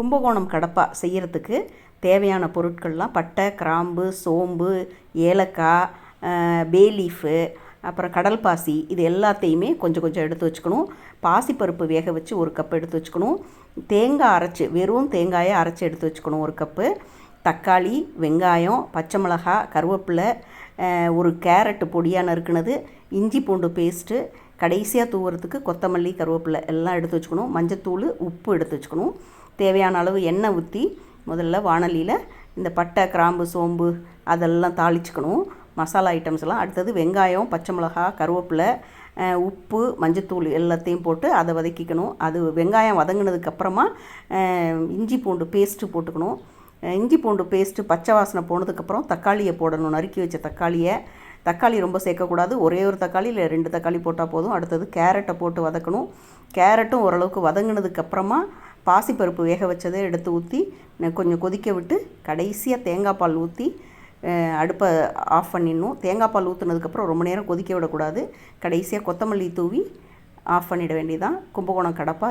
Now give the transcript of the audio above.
கும்பகோணம் கடப்பா செய்கிறதுக்கு தேவையான பொருட்கள்லாம் பட்டை கிராம்பு சோம்பு ஏலக்காய் பே லீஃபு அப்புறம் கடல் பாசி இது எல்லாத்தையுமே கொஞ்சம் கொஞ்சம் எடுத்து வச்சுக்கணும். பாசிப்பருப்பு வேக வச்சு ஒரு கப் எடுத்து வச்சுக்கணும். தேங்காய் அரைச்சி வெறும் தேங்காயை அரைச்சி எடுத்து வச்சுக்கணும் ஒரு கப்பு. தக்காளி வெங்காயம் பச்சை மிளகா கருவேப்பிலை ஒரு கேரட்டு பொடியாக நறுக்குனது இஞ்சி பூண்டு பேஸ்ட்டு கடைசியாக தூவுறதுக்கு கொத்தமல்லி கருவேப்பிலை எல்லாம் எடுத்து வச்சுக்கணும். மஞ்சத்தூள் உப்பு எடுத்து வச்சுக்கணும். தேவையான அளவு எண்ணெய் ஊற்றி முதல்ல வானலியில் இந்த பட்டை கிராம்பு சோம்பு அதெல்லாம் தாளிச்சுக்கணும். மசாலா ஐட்டம்ஸ் எல்லாம். அடுத்தது வெங்காயம் பச்சை மிளகா கருவேப்பிலை உப்பு மஞ்சத்தூள் எல்லாத்தையும் போட்டு அதை வதக்கிக்கணும். அது வெங்காயம் வதங்கினதுக்கப்புறமா இஞ்சி பூண்டு பேஸ்ட்டு போட்டுக்கணும். இஞ்சி பூண்டு பேஸ்ட்டு பச்சை வாசனை போனதுக்கப்புறம் தக்காளியை போடணும். நறுக்கி வச்ச தக்காளியை. தக்காளி ரொம்ப சேர்க்கக்கூடாது. ஒரே ஒரு தக்காளி இல்லை ரெண்டு தக்காளி போட்டால் போதும். அடுத்தது கேரட்டை போட்டு வதக்கணும். கேரட்டும் ஓரளவுக்கு வதங்கினதுக்கப்புறமா பாசிப்பருப்பு வேக வச்சதை எடுத்து ஊற்றி கொஞ்சம் கொதிக்க விட்டு கடைசியாக தேங்காய் பால் ஊற்றி அடுப்பை ஆஃப் பண்ணிடணும். தேங்காய் பால் ஊற்றுனதுக்கப்புறம் ரொம்ப நேரம் கொதிக்க விடக்கூடாது. கடைசியாக கொத்தமல்லி தூவி ஆஃப் பண்ணிட வேண்டியதான் கும்பகோணம் கடப்பா